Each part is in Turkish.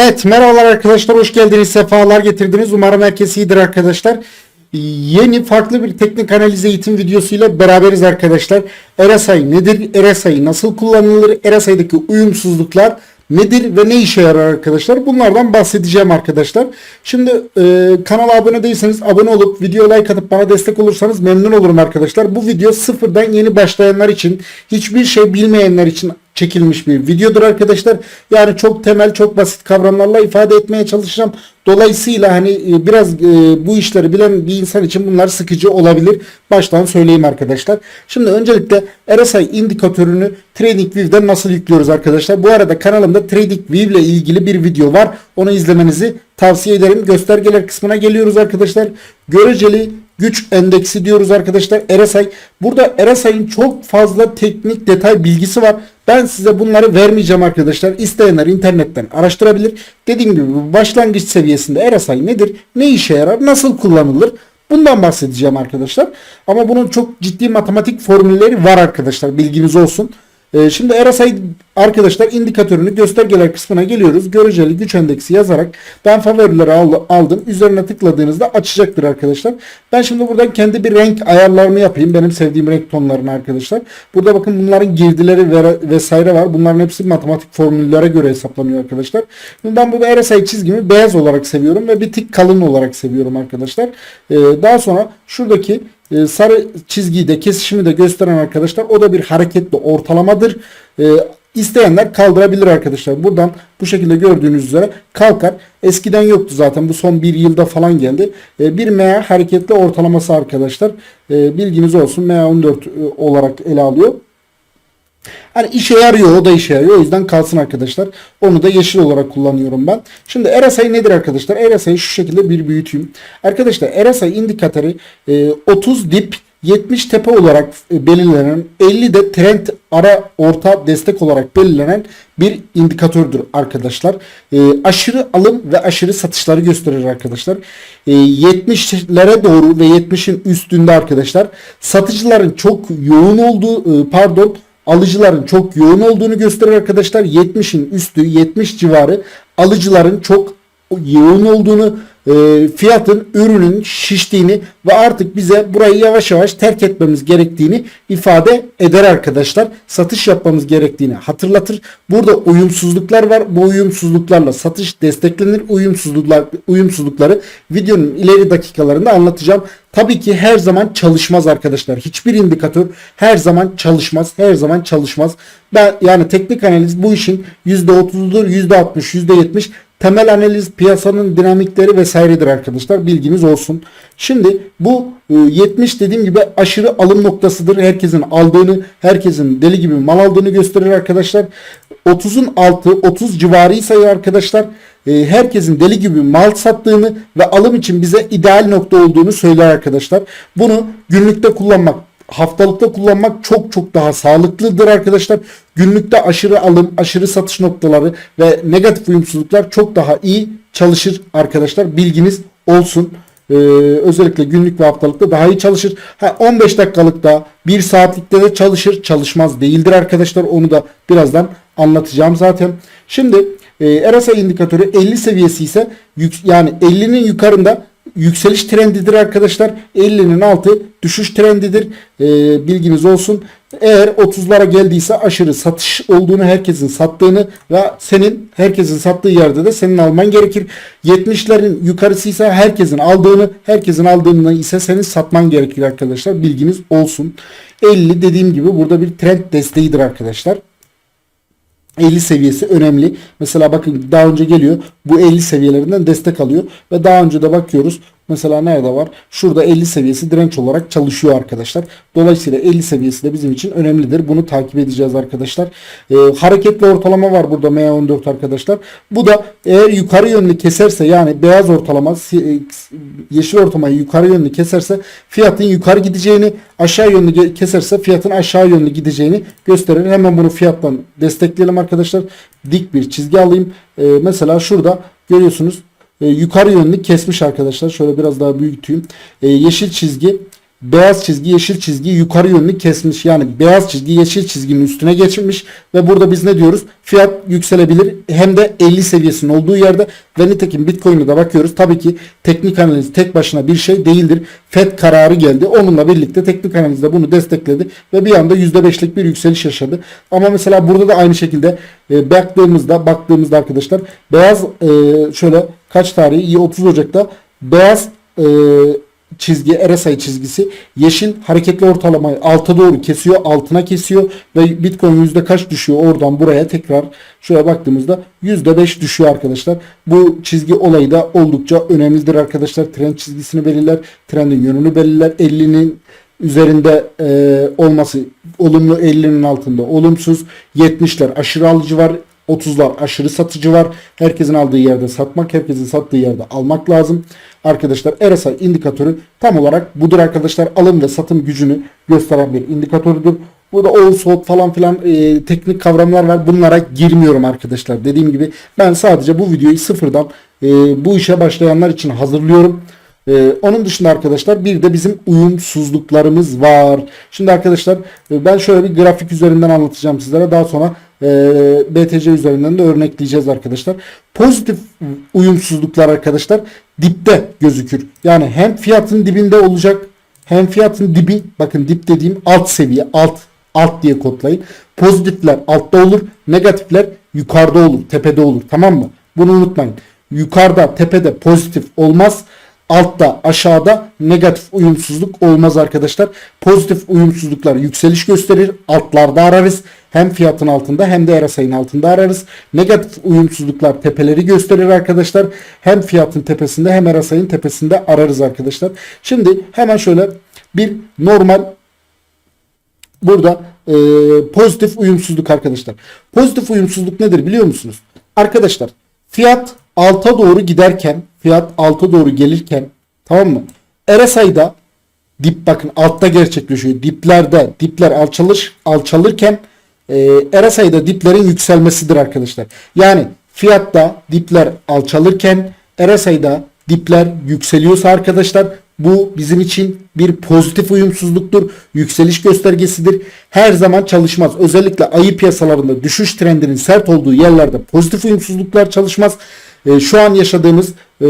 Evet merhabalar arkadaşlar hoş geldiniz sefalar getirdiniz. Umarım herkes iyidir arkadaşlar. Yeni farklı bir teknik analiz eğitim videosuyla beraberiz arkadaşlar. RSI nedir? RSI nasıl kullanılır? RSI'deki uyumsuzluklar nedir ve ne işe yarar arkadaşlar? Bunlardan bahsedeceğim arkadaşlar. Şimdi e, kanala abone değilseniz abone olup video like atıp bana destek olursanız memnun olurum arkadaşlar. Bu video sıfırdan yeni başlayanlar için hiçbir şey bilmeyenler için çekilmiş bir videodur arkadaşlar. Yani çok temel, çok basit kavramlarla ifade etmeye çalışacağım. Dolayısıyla hani e, biraz e, bu işleri bilen bir insan için bunlar sıkıcı olabilir. Baştan söyleyeyim arkadaşlar. Şimdi öncelikle RSI indikatörünü TradingView'den nasıl yüklüyoruz arkadaşlar? Bu arada kanalımda TradingView ile ilgili bir video var. Onu izlemenizi tavsiye ederim. Göstergeler kısmına geliyoruz arkadaşlar. Göreceli güç endeksi diyoruz arkadaşlar RSI. Burada RSI'nin çok fazla teknik detay bilgisi var. Ben size bunları vermeyeceğim arkadaşlar. İsteyenler internetten araştırabilir. Dediğim gibi başlangıç seviyesinde RSI nedir? Ne işe yarar? Nasıl kullanılır? Bundan bahsedeceğim arkadaşlar. Ama bunun çok ciddi matematik formülleri var arkadaşlar. Bilginiz olsun. Ee, şimdi RSI arkadaşlar indikatörünü göstergeler kısmına geliyoruz. Göreceli güç endeksi yazarak ben favorileri al- aldım. Üzerine tıkladığınızda açacaktır arkadaşlar. Ben şimdi buradan kendi bir renk ayarlarımı yapayım. Benim sevdiğim renk tonlarını arkadaşlar. Burada bakın bunların girdileri ve vesaire var. Bunların hepsi matematik formüllere göre hesaplanıyor arkadaşlar. Şimdi ben burada RSI çizgimi beyaz olarak seviyorum ve bir tık kalın olarak seviyorum arkadaşlar. Ee, daha sonra şuradaki e, sarı çizgiyi de kesişimi de gösteren arkadaşlar o da bir hareketli ortalamadır. E, isteyenler kaldırabilir arkadaşlar. Buradan bu şekilde gördüğünüz üzere kalkar. Eskiden yoktu zaten bu son bir yılda falan geldi. E, bir MA hareketli ortalaması arkadaşlar. Bilginiz olsun MA14 e, olarak ele alıyor. Hani işe yarıyor o da işe yarıyor. O yüzden kalsın arkadaşlar. Onu da yeşil olarak kullanıyorum ben. Şimdi RSI nedir arkadaşlar? RSI'yi şu şekilde bir büyüteyim. Arkadaşlar RSI indikatörü e, 30 dip 70 tepe olarak e, belirlenen 50 de trend ara orta destek olarak belirlenen bir indikatördür arkadaşlar. E, aşırı alım ve aşırı satışları gösterir arkadaşlar. E, 70'lere doğru ve 70'in üstünde arkadaşlar satıcıların çok yoğun olduğu e, pardon alıcıların çok yoğun olduğunu gösterir arkadaşlar. 70'in üstü 70 civarı alıcıların çok yoğun olduğunu e, fiyatın ürünün şiştiğini ve artık bize burayı yavaş yavaş terk etmemiz gerektiğini ifade eder arkadaşlar. Satış yapmamız gerektiğini hatırlatır. Burada uyumsuzluklar var. Bu uyumsuzluklarla satış desteklenir. Uyumsuzluklar uyumsuzlukları videonun ileri dakikalarında anlatacağım. Tabii ki her zaman çalışmaz arkadaşlar. Hiçbir indikatör her zaman çalışmaz. Her zaman çalışmaz. Ben yani teknik analiz bu işin %30'udur, %60, %70 temel analiz piyasanın dinamikleri vesairedir arkadaşlar. Bilginiz olsun. Şimdi bu e, 70 dediğim gibi aşırı alım noktasıdır. Herkesin aldığını, herkesin deli gibi mal aldığını gösterir arkadaşlar. 30'un altı 30 civarıysa arkadaşlar e, herkesin deli gibi mal sattığını ve alım için bize ideal nokta olduğunu söyler arkadaşlar. Bunu günlükte kullanmak haftalıkta kullanmak çok çok daha sağlıklıdır arkadaşlar. Günlükte aşırı alım, aşırı satış noktaları ve negatif uyumsuzluklar çok daha iyi çalışır arkadaşlar. Bilginiz olsun. Ee, özellikle günlük ve haftalıkta daha iyi çalışır. Ha, 15 dakikalıkta 1 saatlikte de çalışır. Çalışmaz değildir arkadaşlar. Onu da birazdan anlatacağım zaten. Şimdi e, RSI indikatörü 50 seviyesi ise yani 50'nin yukarında yükseliş trendidir arkadaşlar. 50'nin altı düşüş trendidir. E, bilginiz olsun. Eğer 30'lara geldiyse aşırı satış olduğunu, herkesin sattığını ve senin herkesin sattığı yerde de senin alman gerekir. 70'lerin yukarısıysa herkesin aldığını, herkesin aldığını ise senin satman gerekir arkadaşlar. Bilginiz olsun. 50 dediğim gibi burada bir trend desteğidir arkadaşlar. 50 seviyesi önemli. Mesela bakın daha önce geliyor. Bu 50 seviyelerinden destek alıyor. Ve daha önce de bakıyoruz. Mesela nerede var? Şurada 50 seviyesi direnç olarak çalışıyor arkadaşlar. Dolayısıyla 50 seviyesi de bizim için önemlidir. Bunu takip edeceğiz arkadaşlar. Ee, hareketli ortalama var burada MA14 arkadaşlar. Bu da eğer yukarı yönlü keserse yani beyaz ortalama si- yeşil ortalamayı yukarı yönlü keserse fiyatın yukarı gideceğini aşağı yönlü keserse fiyatın aşağı yönlü gideceğini gösterir. Hemen bunu fiyattan destekleyelim arkadaşlar. Dik bir çizgi alayım. Ee, mesela şurada görüyorsunuz e, yukarı yönlü kesmiş arkadaşlar. Şöyle biraz daha büyüteyim. E, yeşil çizgi beyaz çizgi yeşil çizgi yukarı yönlü kesmiş. Yani beyaz çizgi yeşil çizginin üstüne geçmiş ve burada biz ne diyoruz? Fiyat yükselebilir hem de 50 seviyesinin olduğu yerde ve nitekim Bitcoin'e de bakıyoruz. Tabii ki teknik analiz tek başına bir şey değildir. FED kararı geldi. Onunla birlikte teknik analiz de bunu destekledi ve bir anda %5'lik bir yükseliş yaşadı. Ama mesela burada da aynı şekilde e, baktığımızda baktığımızda arkadaşlar beyaz e, şöyle kaç tarihi 30 Ocak'ta beyaz e, çizgi RSI çizgisi yeşil hareketli ortalamayı alta doğru kesiyor altına kesiyor ve Bitcoin yüzde kaç düşüyor oradan buraya tekrar şöyle baktığımızda yüzde beş düşüyor arkadaşlar. Bu çizgi olayı da oldukça önemlidir arkadaşlar. Trend çizgisini belirler. Trendin yönünü belirler. 50'nin üzerinde e, olması olumlu 50'nin altında olumsuz 70'ler aşırı alıcı var 30'lar aşırı satıcı var. Herkesin aldığı yerde satmak, herkesin sattığı yerde almak lazım. Arkadaşlar RSI indikatörü tam olarak budur arkadaşlar. Alım ve satım gücünü gösteren bir indikatördür. Burada all sold falan filan e, teknik kavramlar var. Bunlara girmiyorum arkadaşlar. Dediğim gibi ben sadece bu videoyu sıfırdan e, bu işe başlayanlar için hazırlıyorum. Ee, onun dışında arkadaşlar bir de bizim uyumsuzluklarımız var. Şimdi arkadaşlar e, ben şöyle bir grafik üzerinden anlatacağım sizlere. Daha sonra e, BTC üzerinden de örnekleyeceğiz arkadaşlar. Pozitif uyumsuzluklar arkadaşlar dipte gözükür. Yani hem fiyatın dibinde olacak hem fiyatın dibi bakın dip dediğim alt seviye alt alt diye kodlayın. Pozitifler altta olur. Negatifler yukarıda olur. Tepede olur. Tamam mı? Bunu unutmayın. Yukarıda tepede pozitif olmaz altta aşağıda negatif uyumsuzluk olmaz arkadaşlar. Pozitif uyumsuzluklar yükseliş gösterir. Altlarda ararız. Hem fiyatın altında hem de RSI'nin altında ararız. Negatif uyumsuzluklar tepeleri gösterir arkadaşlar. Hem fiyatın tepesinde hem RSI'nin tepesinde ararız arkadaşlar. Şimdi hemen şöyle bir normal burada e, pozitif uyumsuzluk arkadaşlar. Pozitif uyumsuzluk nedir biliyor musunuz? Arkadaşlar fiyat alta doğru giderken fiyat alta doğru gelirken tamam mı? RSI'da dip bakın altta gerçekleşiyor. Diplerde dipler alçalır alçalırken e, RSI'da diplerin yükselmesidir arkadaşlar. Yani fiyatta dipler alçalırken RSI'da dipler yükseliyorsa arkadaşlar bu bizim için bir pozitif uyumsuzluktur. Yükseliş göstergesidir. Her zaman çalışmaz. Özellikle ayı piyasalarında düşüş trendinin sert olduğu yerlerde pozitif uyumsuzluklar çalışmaz. E, şu an yaşadığımız e,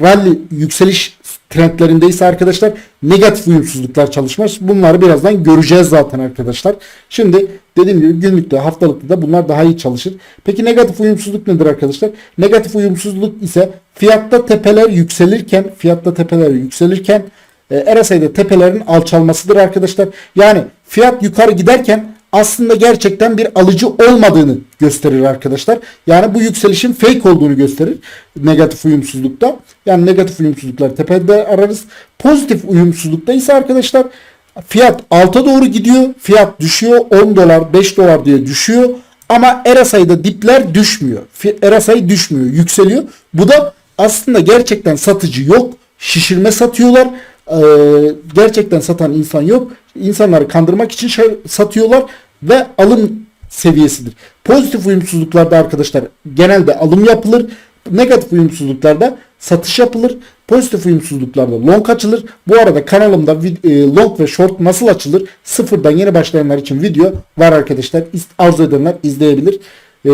rally yükseliş trendlerindeyse arkadaşlar negatif uyumsuzluklar çalışmaz. Bunları birazdan göreceğiz zaten arkadaşlar. Şimdi dediğim gibi günlükte haftalıkta da bunlar daha iyi çalışır. Peki negatif uyumsuzluk nedir arkadaşlar? Negatif uyumsuzluk ise fiyatta tepeler yükselirken fiyatta tepeler yükselirken e, RSI'de tepelerin alçalmasıdır arkadaşlar. Yani fiyat yukarı giderken aslında gerçekten bir alıcı olmadığını gösterir arkadaşlar. Yani bu yükselişin fake olduğunu gösterir negatif uyumsuzlukta. Yani negatif uyumsuzluklar tepede ararız. Pozitif uyumsuzlukta ise arkadaşlar fiyat alta doğru gidiyor. Fiyat düşüyor 10 dolar 5 dolar diye düşüyor. Ama RSI'da dipler düşmüyor. RSI düşmüyor yükseliyor. Bu da aslında gerçekten satıcı yok. Şişirme satıyorlar. Ee, gerçekten satan insan yok. İnsanları kandırmak için şey satıyorlar ve alım seviyesidir. Pozitif uyumsuzluklarda arkadaşlar genelde alım yapılır. Negatif uyumsuzluklarda satış yapılır. Pozitif uyumsuzluklarda long açılır. Bu arada kanalımda e, long ve short nasıl açılır sıfırdan yeni başlayanlar için video var arkadaşlar. Arzu edenler izleyebilir. E,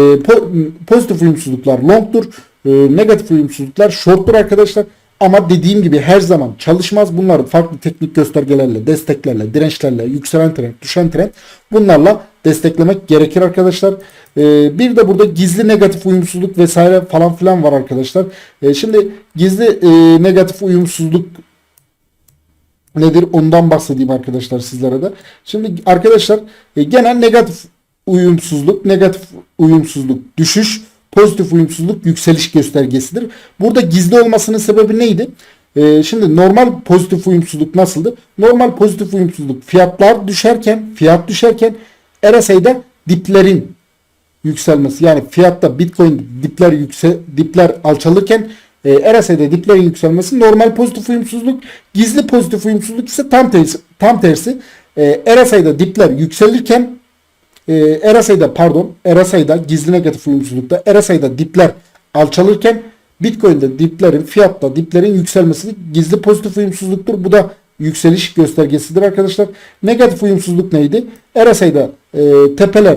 pozitif uyumsuzluklar longdur. E, negatif uyumsuzluklar shorttur arkadaşlar. Ama dediğim gibi her zaman çalışmaz. Bunları farklı teknik göstergelerle, desteklerle, dirençlerle, yükselen trend, düşen trend bunlarla desteklemek gerekir arkadaşlar. Ee, bir de burada gizli negatif uyumsuzluk vesaire falan filan var arkadaşlar. Ee, şimdi gizli e, negatif uyumsuzluk nedir ondan bahsedeyim arkadaşlar sizlere de. Şimdi arkadaşlar e, genel negatif uyumsuzluk, negatif uyumsuzluk, düşüş pozitif uyumsuzluk yükseliş göstergesidir. Burada gizli olmasının sebebi neydi? Ee, şimdi normal pozitif uyumsuzluk nasıldı? Normal pozitif uyumsuzluk fiyatlar düşerken, fiyat düşerken RSI'de diplerin yükselmesi. Yani fiyatta Bitcoin dipler yüksel dipler alçalırken e, RSI'de diplerin yükselmesi normal pozitif uyumsuzluk. Gizli pozitif uyumsuzluk ise tam tersi. Tam tersi. E, RSI'de dipler yükselirken e, RSI'da pardon RSI'da gizli negatif uyumsuzlukta RSI'da dipler alçalırken Bitcoin'de diplerin fiyatta diplerin yükselmesi gizli pozitif uyumsuzluktur. Bu da yükseliş göstergesidir arkadaşlar. Negatif uyumsuzluk neydi? RSI'da e, tepeler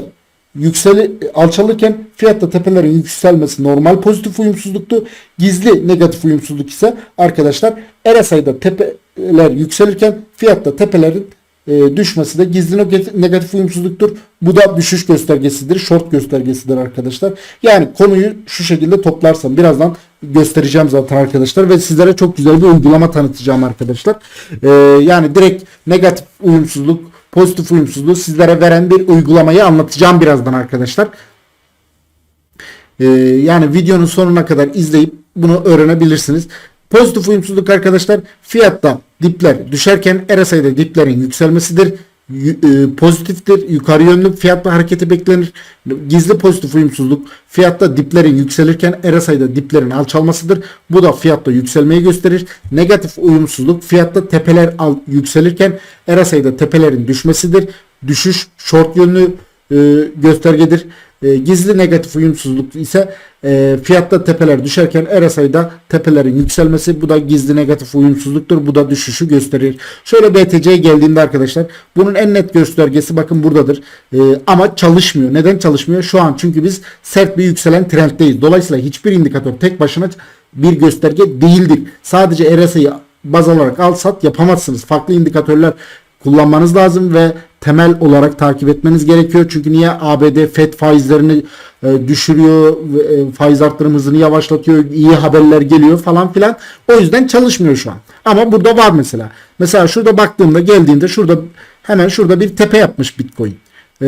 yükseli alçalırken fiyatta tepelerin yükselmesi normal pozitif uyumsuzluktu. Gizli negatif uyumsuzluk ise arkadaşlar RSI'da tepeler yükselirken fiyatta tepelerin e, düşmesi de gizli neg- negatif uyumsuzluktur. Bu da düşüş göstergesidir. Short göstergesidir arkadaşlar. Yani konuyu şu şekilde toplarsam birazdan göstereceğim zaten arkadaşlar ve sizlere çok güzel bir uygulama tanıtacağım arkadaşlar. E, yani direkt negatif uyumsuzluk pozitif uyumsuzluğu sizlere veren bir uygulamayı anlatacağım birazdan arkadaşlar. Ee, yani videonun sonuna kadar izleyip bunu öğrenebilirsiniz. Pozitif uyumsuzluk arkadaşlar fiyatta dipler düşerken RSI'de diplerin yükselmesidir. E, pozitiftir. Yukarı yönlü fiyat ve hareketi beklenir. Gizli pozitif uyumsuzluk fiyatta diplerin yükselirken RSI'de diplerin alçalmasıdır. Bu da fiyatta yükselmeyi gösterir. Negatif uyumsuzluk fiyatta tepeler al, yükselirken RSI'de tepelerin düşmesidir. Düşüş short yönlü e, göstergedir. E, gizli negatif uyumsuzluk ise e, fiyatta tepeler düşerken RSI'da tepelerin yükselmesi bu da gizli negatif uyumsuzluktur. Bu da düşüşü gösterir. Şöyle BTC'ye geldiğimde arkadaşlar bunun en net göstergesi bakın buradadır. E, ama çalışmıyor. Neden çalışmıyor? Şu an çünkü biz sert bir yükselen trenddeyiz. Dolayısıyla hiçbir indikatör tek başına bir gösterge değildir. Sadece RSI'yi baz alarak al sat yapamazsınız. Farklı indikatörler kullanmanız lazım ve temel olarak takip etmeniz gerekiyor. Çünkü niye ABD FED faizlerini e, düşürüyor, e, faiz arttırım yavaşlatıyor, iyi haberler geliyor falan filan. O yüzden çalışmıyor şu an. Ama burada var mesela. Mesela şurada baktığımda geldiğinde şurada hemen şurada bir tepe yapmış Bitcoin. E,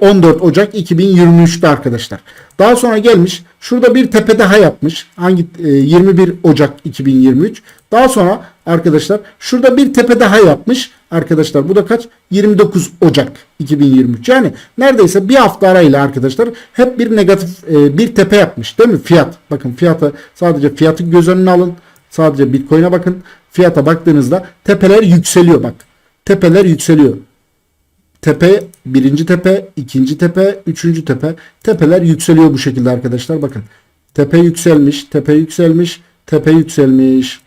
14 Ocak 2023'te arkadaşlar. Daha sonra gelmiş şurada bir tepe daha yapmış. Hangi e, 21 Ocak 2023. Daha sonra arkadaşlar şurada bir tepe daha yapmış. Arkadaşlar bu da kaç? 29 Ocak 2023. Yani neredeyse bir hafta arayla arkadaşlar hep bir negatif e, bir tepe yapmış değil mi? Fiyat. Bakın fiyata sadece fiyatı göz önüne alın. Sadece Bitcoin'e bakın. Fiyata baktığınızda tepeler yükseliyor bak. Tepeler yükseliyor. Tepe, birinci tepe, ikinci tepe, üçüncü tepe. Tepeler yükseliyor bu şekilde arkadaşlar. Bakın. Tepe yükselmiş, tepe yükselmiş, tepe yükselmiş.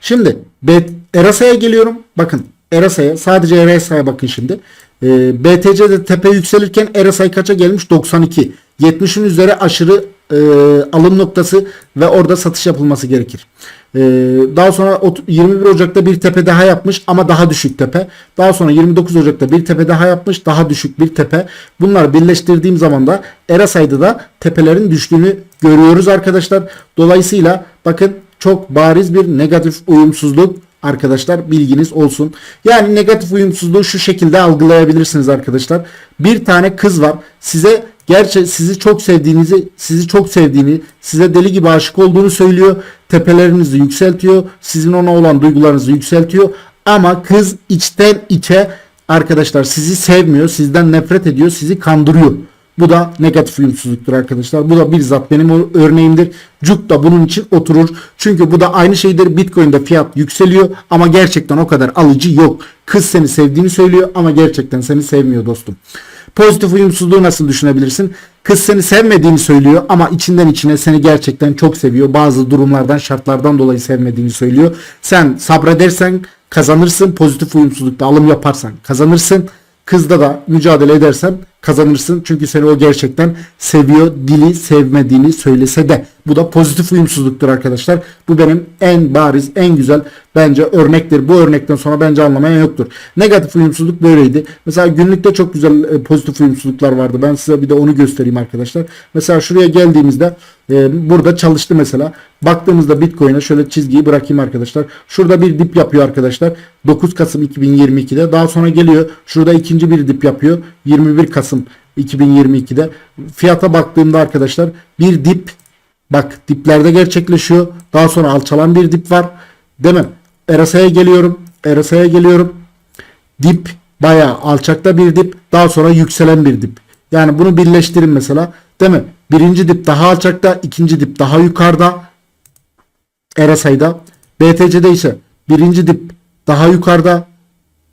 Şimdi B- Erasa'ya geliyorum. Bakın Erasa'ya sadece Erasa'ya bakın şimdi. Ee, BTC'de tepe yükselirken Erasa kaça gelmiş? 92. 70'in üzeri aşırı e, alım noktası ve orada satış yapılması gerekir. Ee, daha sonra ot- 21 Ocak'ta bir tepe daha yapmış ama daha düşük tepe. Daha sonra 29 Ocak'ta bir tepe daha yapmış daha düşük bir tepe. Bunları birleştirdiğim zaman da Erasa'yda da tepelerin düştüğünü görüyoruz arkadaşlar. Dolayısıyla bakın çok bariz bir negatif uyumsuzluk arkadaşlar bilginiz olsun. Yani negatif uyumsuzluğu şu şekilde algılayabilirsiniz arkadaşlar. Bir tane kız var size gerçi sizi çok sevdiğinizi, sizi çok sevdiğini, size deli gibi aşık olduğunu söylüyor. Tepelerinizi yükseltiyor. Sizin ona olan duygularınızı yükseltiyor. Ama kız içten içe arkadaşlar sizi sevmiyor, sizden nefret ediyor, sizi kandırıyor. Bu da negatif uyumsuzluktur arkadaşlar. Bu da bizzat benim örneğimdir. Cuk da bunun için oturur. Çünkü bu da aynı şeydir. Bitcoin'de fiyat yükseliyor ama gerçekten o kadar alıcı yok. Kız seni sevdiğini söylüyor ama gerçekten seni sevmiyor dostum. Pozitif uyumsuzluğu nasıl düşünebilirsin? Kız seni sevmediğini söylüyor ama içinden içine seni gerçekten çok seviyor. Bazı durumlardan, şartlardan dolayı sevmediğini söylüyor. Sen sabredersen kazanırsın. Pozitif uyumsuzlukta alım yaparsan kazanırsın. Kızda da mücadele edersen kazanırsın. Çünkü seni o gerçekten seviyor. Dili sevmediğini söylese de. Bu da pozitif uyumsuzluktur arkadaşlar. Bu benim en bariz, en güzel bence örnektir. Bu örnekten sonra bence anlamayan yoktur. Negatif uyumsuzluk böyleydi. Mesela günlükte çok güzel e, pozitif uyumsuzluklar vardı. Ben size bir de onu göstereyim arkadaşlar. Mesela şuraya geldiğimizde e, burada çalıştı mesela. Baktığımızda Bitcoin'e şöyle çizgiyi bırakayım arkadaşlar. Şurada bir dip yapıyor arkadaşlar. 9 Kasım 2022'de. Daha sonra geliyor. Şurada ikinci bir dip yapıyor. 21 Kasım 2022'de. Fiyata baktığımda arkadaşlar bir dip Bak diplerde gerçekleşiyor. Daha sonra alçalan bir dip var. Mi? RSI'ye geliyorum. RSI'ye geliyorum. Dip bayağı alçakta bir dip. Daha sonra yükselen bir dip. Yani bunu birleştirin mesela. Değil mi? Birinci dip daha alçakta. ikinci dip daha yukarıda. RSI'da. BTC'de ise birinci dip daha yukarıda.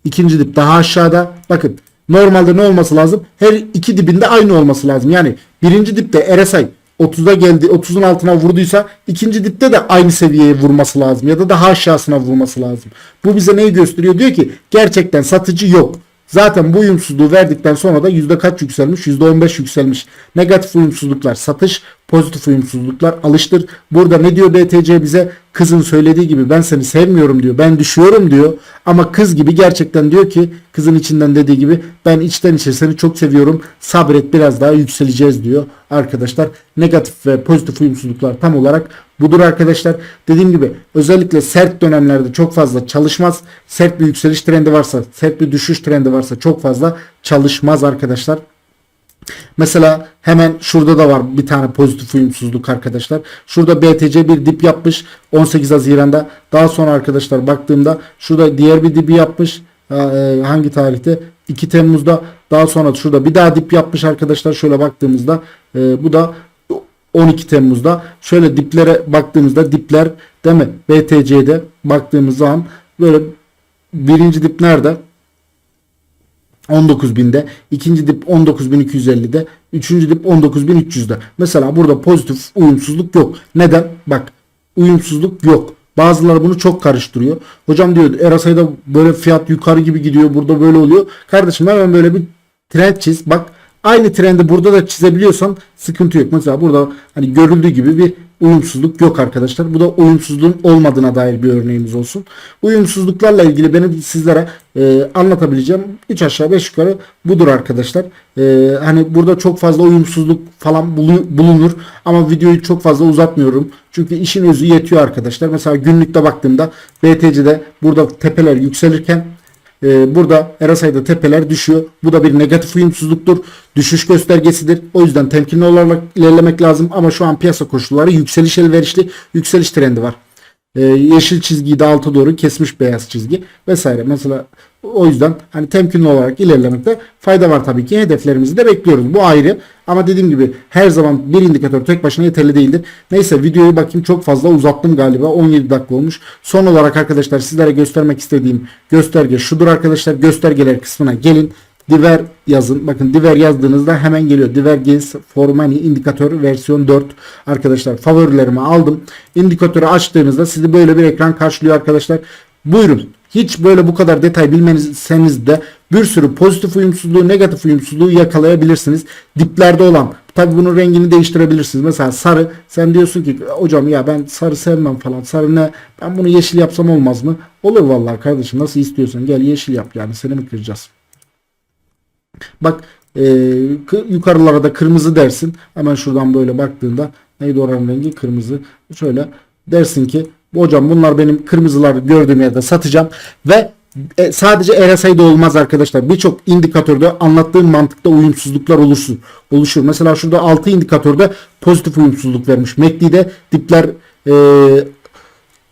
ikinci dip daha aşağıda. Bakın normalde ne olması lazım? Her iki dibinde aynı olması lazım. Yani birinci dipte RSI 30'a geldi 30'un altına vurduysa ikinci dipte de aynı seviyeye vurması lazım ya da daha aşağısına vurması lazım. Bu bize neyi gösteriyor? Diyor ki gerçekten satıcı yok. Zaten bu uyumsuzluğu verdikten sonra da yüzde kaç yükselmiş? Yüzde 15 yükselmiş. Negatif uyumsuzluklar satış, pozitif uyumsuzluklar alıştır. Burada ne diyor BTC bize? Kızın söylediği gibi ben seni sevmiyorum diyor. Ben düşüyorum diyor. Ama kız gibi gerçekten diyor ki kızın içinden dediği gibi ben içten içe seni çok seviyorum. Sabret biraz daha yükseleceğiz diyor. Arkadaşlar negatif ve pozitif uyumsuzluklar tam olarak budur arkadaşlar. Dediğim gibi özellikle sert dönemlerde çok fazla çalışmaz. Sert bir yükseliş trendi varsa, sert bir düşüş trendi varsa çok fazla çalışmaz arkadaşlar. Mesela hemen şurada da var bir tane pozitif uyumsuzluk arkadaşlar. Şurada BTC bir dip yapmış 18 Haziran'da. Daha sonra arkadaşlar baktığımda şurada diğer bir dibi yapmış. Ee, hangi tarihte? 2 Temmuz'da. Daha sonra şurada bir daha dip yapmış arkadaşlar. Şöyle baktığımızda e, bu da 12 Temmuz'da. Şöyle diplere baktığımızda dipler değil mi? BTC'de baktığımız zaman böyle birinci dip nerede? 19.000'de, ikinci dip 19.250'de, üçüncü dip 19.300'de. Mesela burada pozitif uyumsuzluk yok. Neden? Bak uyumsuzluk yok. Bazıları bunu çok karıştırıyor. Hocam diyor Erasay'da böyle fiyat yukarı gibi gidiyor. Burada böyle oluyor. Kardeşim hemen böyle bir trend çiz. Bak aynı trendi burada da çizebiliyorsan sıkıntı yok. Mesela burada hani görüldüğü gibi bir uyumsuzluk yok arkadaşlar. Bu da uyumsuzluğun olmadığına dair bir örneğimiz olsun. Uyumsuzluklarla ilgili benim sizlere e, anlatabileceğim 3 aşağı 5 yukarı budur arkadaşlar. E, hani burada çok fazla uyumsuzluk falan bulu- bulunur ama videoyu çok fazla uzatmıyorum. Çünkü işin özü yetiyor arkadaşlar. Mesela günlükte baktığımda BTC'de burada tepeler yükselirken ee, burada RSI'da tepeler düşüyor. Bu da bir negatif uyumsuzluktur. Düşüş göstergesidir. O yüzden temkinli olarak ilerlemek lazım. Ama şu an piyasa koşulları yükseliş elverişli. Yükseliş trendi var. Ee, yeşil çizgiyi de alta doğru kesmiş beyaz çizgi vesaire. Mesela o yüzden hani temkinli olarak ilerlemekte fayda var tabii ki. Hedeflerimizi de bekliyoruz. Bu ayrı. Ama dediğim gibi her zaman bir indikatör tek başına yeterli değildir. Neyse videoyu bakayım çok fazla uzattım galiba. 17 dakika olmuş. Son olarak arkadaşlar sizlere göstermek istediğim gösterge şudur arkadaşlar. Göstergeler kısmına gelin. Diver yazın. Bakın Diver yazdığınızda hemen geliyor. Divergence for Money indikatör versiyon 4. Arkadaşlar favorilerimi aldım. İndikatörü açtığınızda sizi böyle bir ekran karşılıyor arkadaşlar. Buyurun. Hiç böyle bu kadar detay bilmeniz de bir sürü pozitif uyumsuzluğu, negatif uyumsuzluğu yakalayabilirsiniz. Diplerde olan Tabi bunun rengini değiştirebilirsiniz. Mesela sarı sen diyorsun ki hocam ya ben sarı sevmem falan. Sarı ne? Ben bunu yeşil yapsam olmaz mı? Olur vallahi kardeşim nasıl istiyorsan gel yeşil yap yani seni mi kıracağız? Bak e, yukarılara da kırmızı dersin. Hemen şuradan böyle baktığında neydi oranın rengi? Kırmızı. Şöyle dersin ki hocam bunlar benim kırmızılar gördüğüm yerde satacağım ve e, sadece RSI'de olmaz arkadaşlar. Birçok indikatörde anlattığım mantıkta uyumsuzluklar oluşur. oluşur. Mesela şurada 6 indikatörde pozitif uyumsuzluk vermiş. MACD'de dipler e,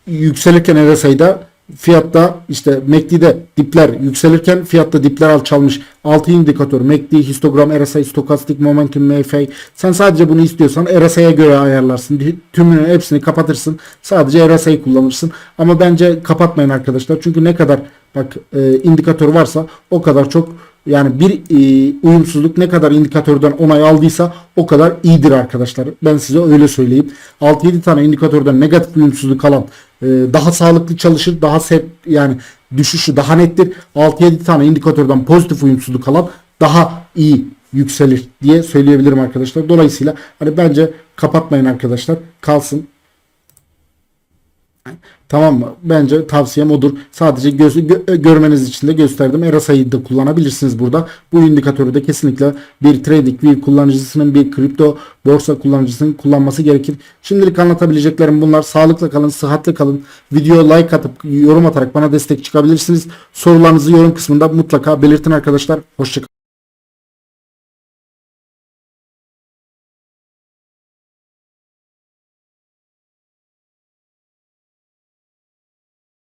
yükselirken RSI'da fiyatta işte MACD'de dipler yükselirken fiyatta dipler alçalmış. 6 indikatör MACD, histogram, RSI, stokastik, momentum, MFA. Sen sadece bunu istiyorsan RSI'ye göre ayarlarsın. Tümünün hepsini kapatırsın. Sadece RSI kullanırsın. Ama bence kapatmayın arkadaşlar. Çünkü ne kadar bak e, indikatör varsa o kadar çok yani bir e, uyumsuzluk ne kadar indikatörden onay aldıysa o kadar iyidir arkadaşlar. Ben size öyle söyleyeyim. 6-7 tane indikatörden negatif uyumsuzluk alan e, daha sağlıklı çalışır. Daha sert yani düşüşü daha nettir. 6-7 tane indikatörden pozitif uyumsuzluk alan daha iyi yükselir diye söyleyebilirim arkadaşlar. Dolayısıyla hani bence kapatmayın arkadaşlar. Kalsın. Tamam mı? Bence tavsiyem odur. Sadece göz, gö- görmeniz için de gösterdim. RSI'yi da kullanabilirsiniz burada. Bu indikatörü de kesinlikle bir trading view kullanıcısının bir kripto borsa kullanıcısının kullanması gerekir. Şimdilik anlatabileceklerim bunlar. Sağlıkla kalın, sıhhatli kalın. Video like atıp yorum atarak bana destek çıkabilirsiniz. Sorularınızı yorum kısmında mutlaka belirtin arkadaşlar. Hoşçakalın.